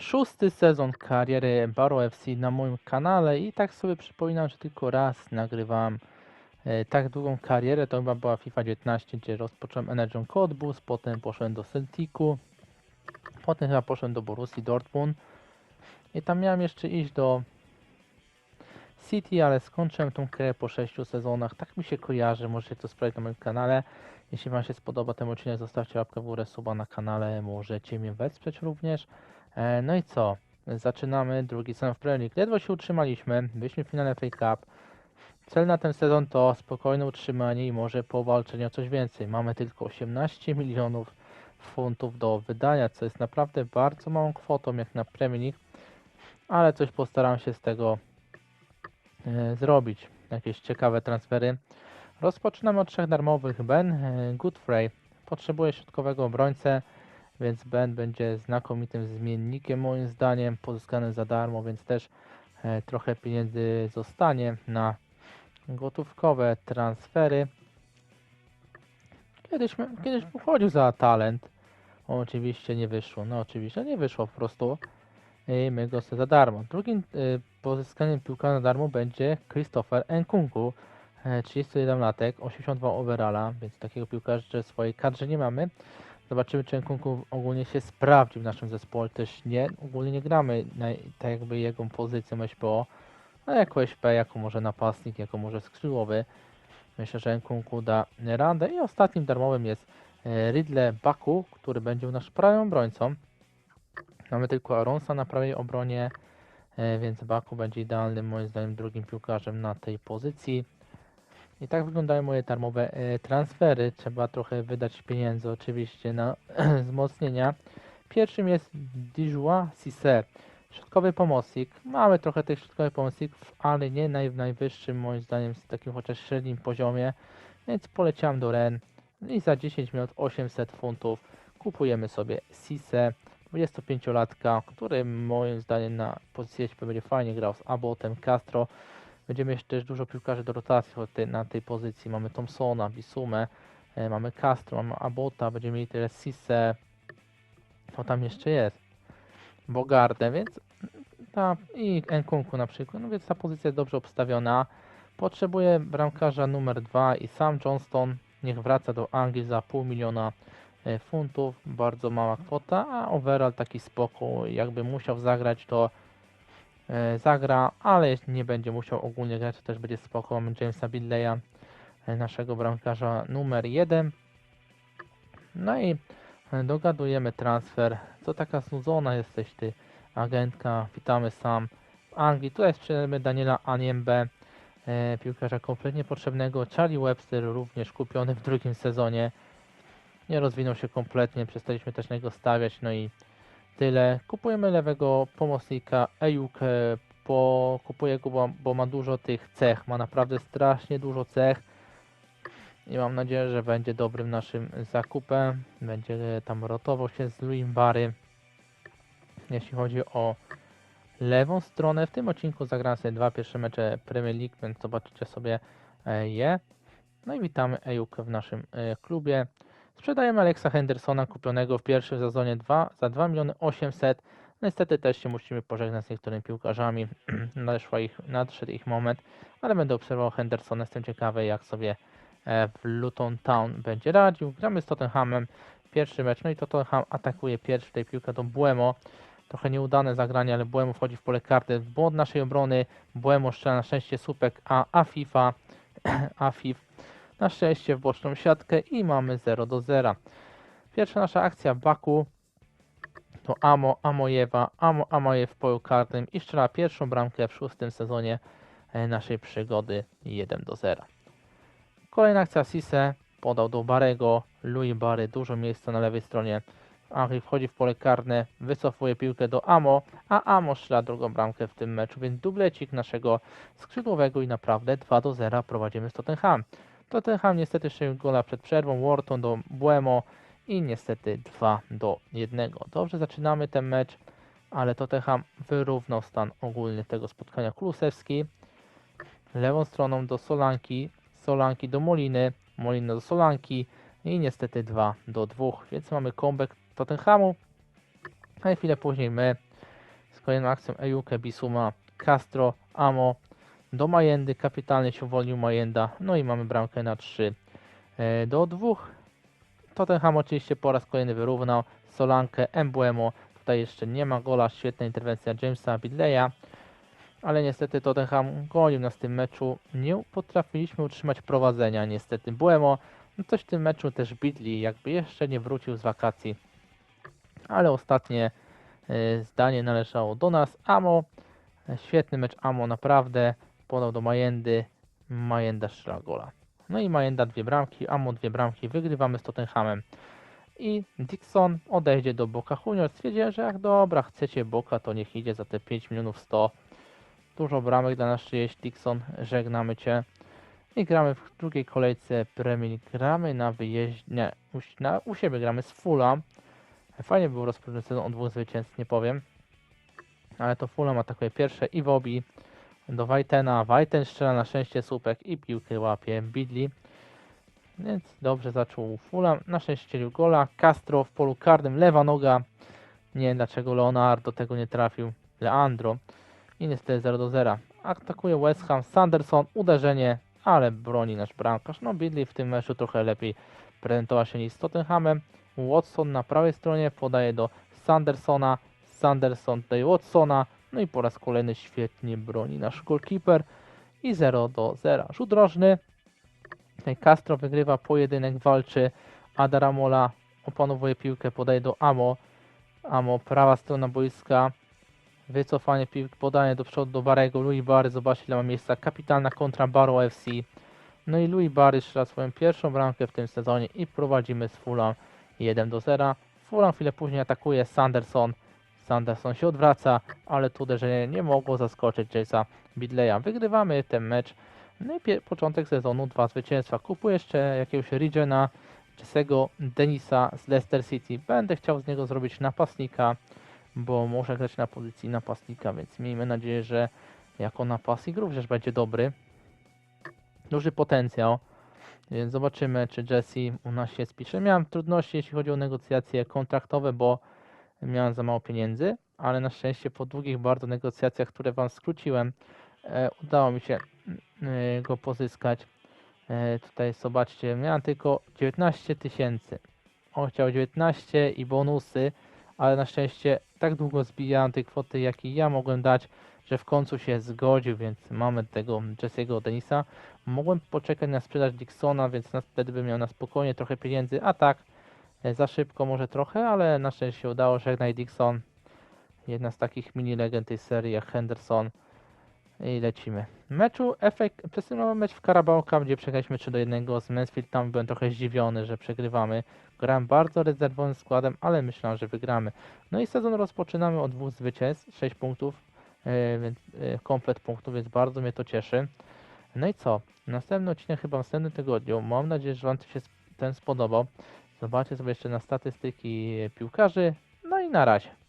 szósty sezon kariery Baro FC na moim kanale i tak sobie przypominam, że tylko raz nagrywałem e, tak długą karierę, to chyba była FIFA 19, gdzie rozpocząłem Energy Cottbus, potem poszedłem do Celticu, potem chyba poszedłem do Borussii Dortmund i tam miałem jeszcze iść do City, ale skończyłem tą karierę po 6 sezonach, tak mi się kojarzy, możecie to sprawdzić na moim kanale. Jeśli Wam się spodoba ten odcinek, zostawcie łapkę w górę, suba na kanale, możecie mnie wesprzeć również. E, No i co? Zaczynamy drugi sezon w Premier League. Ledwo się utrzymaliśmy, byliśmy w finale FA Cup. Cel na ten sezon to spokojne utrzymanie i może powalczenie o coś więcej. Mamy tylko 18 milionów funtów do wydania, co jest naprawdę bardzo małą kwotą jak na Premier League, ale coś postaram się z tego e, zrobić. Jakieś ciekawe transfery. Rozpoczynamy od trzech darmowych. Ben e, Godfrey potrzebuje środkowego obrońcę, więc Ben będzie znakomitym zmiennikiem moim zdaniem, pozyskany za darmo, więc też e, trochę pieniędzy zostanie na gotówkowe transfery. Kiedyś, kiedyś pochodził za talent. Oczywiście nie wyszło. No oczywiście nie wyszło po prostu. I my go sobie za darmo. Drugim y, pozyskaniem piłka na darmo będzie Christopher Nkunku. E, 31 latek, 82 overalla, więc takiego piłkarza w swojej kadrze nie mamy. Zobaczymy, czy Nkunku ogólnie się sprawdzi w naszym zespole. Też nie, ogólnie nie gramy na tak jakby jego pozycją SPO, a jako SP, jako może napastnik, jako może skrzydłowy. Myślę, że Nkunku da radę. I ostatnim darmowym jest e, Ridley Baku, który będzie naszym prawym obrońcą. Mamy tylko Aronsa na prawej obronie, e, więc Baku będzie idealnym moim zdaniem drugim piłkarzem na tej pozycji. I tak wyglądają moje darmowe e, transfery. Trzeba trochę wydać pieniędzy oczywiście na wzmocnienia. Pierwszym jest Dijua Cisse, środkowy pomocnik. Mamy trochę tych środkowych pomocników, ale nie naj, w najwyższym moim zdaniem, z takim chociaż średnim poziomie. Więc poleciałem do Ren i za 10 minut 800 funtów kupujemy sobie Cisse. 25-latka, który moim zdaniem na pozycji będzie fajnie grał z Abotem, Castro. Będziemy mieć też dużo piłkarzy do rotacji na tej pozycji. Mamy Thompsona, Bisumę, e, mamy Castro, mamy Abota, będziemy mieli teraz Sisse. Co tam jeszcze jest? Bogardę, więc ta i Nkunku na przykład, no więc ta pozycja jest dobrze obstawiona. Potrzebuje bramkarza numer 2 i sam Johnston niech wraca do Anglii za pół miliona e, funtów, bardzo mała kwota, a overall taki spokój, jakby musiał zagrać to zagra, ale nie będzie musiał ogólnie grać, to też będzie spoko. Mamy Jamesa Bidleya, e, naszego bramkarza numer 1. No i e, dogadujemy transfer. Co taka znudzona jesteś ty, agentka, witamy sam w Anglii. Tutaj sprzedajemy Daniela Aniembę, e, piłkarza kompletnie potrzebnego. Charlie Webster również kupiony w drugim sezonie. Nie rozwinął się kompletnie, przestaliśmy też na niego stawiać, no i tyle. Kupujemy lewego pomocnika Ejuk, bo kupuję go, bo, bo ma dużo tych cech, ma naprawdę strasznie dużo cech i mam nadzieję, że będzie dobrym naszym zakupem. Będzie tam rotował się z Louis Barry. Jeśli chodzi o lewą stronę, w tym odcinku zagram sobie dwa pierwsze mecze Premier League, więc zobaczycie sobie e, je. No i witamy Ejuk w naszym e, klubie. Sprzedajemy Alexa Hendersona kupionego w pierwszym sezonie 2 za 2 miliony 800. Niestety też się musimy pożegnać z niektórymi piłkarzami. Nadeszła ich, nadszedł ich moment, ale będę obserwował Hendersona. Jestem ciekawy jak sobie e, w Luton Town będzie radził. Gramy z Tottenhamem. Pierwszy mecz, no i Tottenham atakuje pierwszy tej piłkę do Buemo. Trochę nieudane zagranie, ale Buemo wchodzi w pole karty. Błąd naszej obrony. Buemo strzela na szczęście słupek, a Afifa, Afif na szczęście w boczną siatkę i mamy 0 do 0. Pierwsza nasza akcja Baku to Amo Amojewa, Amo Amojew w polu karnym i strzela pierwszą bramkę w szóstym sezonie e, naszej przygody 1 do 0. Kolejna akcja Sise podał do Barego, Louis Barry, dużo miejsca na lewej stronie. Henry wchodzi w pole karne, wycofuje piłkę do Amo, a Amo strzela drugą bramkę w tym meczu, więc dublecik naszego skrzydłowego i naprawdę 2 do 0 prowadzimy z Tottenham. Tottenham niestety strzelił gola przed przerwą, Wharton do Buemo i niestety 2 do 1. Dobrze zaczynamy ten mecz, ale Tottenham wyrównał stan ogólny tego spotkania. Kulusewski lewą stroną do Solanki, Solanki do Moliny, Molina do Solanki i niestety 2 do 2, więc mamy comeback Tottenhamu, a chwilę później my z kolejną akcją Ejuke, Bisuma, Castro, Amo, do Majendy, kapitalnie się uwolnił Majenda, no i mamy bramkę na 3 e, do 2. Tottenham oczywiście po raz kolejny wyrównał Solankę, Embuemo, tutaj jeszcze nie ma gola, świetna interwencja Jamesa Bidleya, ale niestety Tottenham gonił nas w tym meczu, nie potrafiliśmy utrzymać prowadzenia niestety. Buemo, no coś w tym meczu też Bidley, jakby jeszcze nie wrócił z wakacji, ale ostatnie e, zdanie należało do nas. Amo, e, świetny mecz Amo naprawdę, podał do Majendy, Majenda strzela gola. No i Majenda dwie bramki, Amo dwie bramki, wygrywamy z Tottenhamem. I Dixon odejdzie do Boca Juniors. Stwierdziłem, że jak dobra, chcecie Boca, to niech idzie za te 5 milionów 100. Dużo bramek dla nas czyjeś, Dixon, żegnamy Cię. I gramy w drugiej kolejce Premier. Gramy na wyjeździe, na, u siebie gramy z Fulham. Fajnie było rozpocząć sezon od dwóch zwycięstw, nie powiem. Ale to Fulham atakuje pierwsze i Wobby do Wajtena. Wajten strzela na szczęście słupek i piłkę łapie Bidley. Więc dobrze zaczął Fulham. Na szczęście gola. Castro w polu karnym, lewa noga. Nie wiem dlaczego Leonardo tego nie trafił. Leandro. I niestety 0 do 0. Atakuje West Ham. Sanderson, uderzenie, ale broni nasz bramkarz. No Bidley w tym meczu trochę lepiej prezentował się niż z Tottenhamem. Watson na prawej stronie podaje do Sandersona. Sanderson daje Watsona. No i po raz kolejny świetnie broni nasz goalkeeper. I 0 do 0. Rzut rożny. Castro wygrywa pojedynek, walczy. Adaramola opanowuje piłkę, podaje do Amo. Amo, prawa strona boiska. Wycofanie piłki, podanie do przodu do Barego. Louis Barry, zobaczcie ile ma miejsca. Kapitalna kontra Barrow FC. No i Louis Barry strzela swoją pierwszą bramkę w tym sezonie i prowadzimy z Fulham 1 do 0. Fulham chwilę później atakuje Sanderson. Sanderson się odwraca, ale tu uderzenie nie mogło zaskoczyć Jace'a Bidleya. Wygrywamy ten mecz. No i początek sezonu, dwa zwycięstwa. Kupuję jeszcze jakiegoś Regena, Jesse'ego Denisa z Leicester City. Będę chciał z niego zrobić napastnika, bo może grać na pozycji napastnika, więc miejmy nadzieję, że jako napastnik również będzie dobry. Duży potencjał, więc zobaczymy, czy Jesse u nas się spisze. Miałem trudności, jeśli chodzi o negocjacje kontraktowe, bo miałem za mało pieniędzy, ale na szczęście po długich bardzo negocjacjach, które Wam skróciłem, e, udało mi się e, go pozyskać. E, tutaj zobaczcie, miałem tylko 19 tysięcy. On chciał 19 i bonusy, ale na szczęście tak długo zbijałem tej kwoty, jakiej ja mogłem dać, że w końcu się zgodził, więc mamy tego Jesse'ego Denisa. Mogłem poczekać na sprzedaż Dixona, więc wtedy bym miał na spokojnie trochę pieniędzy, a tak za szybko może trochę, ale na szczęście się udało. Żegnaj Dixon. Jedna z takich mini legend tej serii jak Henderson. I lecimy. Meczu efekt, przedstawiamy mecz w Carabao gdzie przegraliśmy 3 do 1 z Mansfield. Tam byłem trochę zdziwiony, że przegrywamy. Grałem bardzo rezerwowym składem, ale myślałem, że wygramy. No i sezon rozpoczynamy od dwóch zwycięstw, 6 punktów, e, więc e, komplet punktów, więc bardzo mnie to cieszy. No i co? Następny odcinek chyba w następnym tygodniu. Mam nadzieję, że Wam się ten spodobał. Zobaczcie sobie jeszcze na statystyki piłkarzy. No i na razie.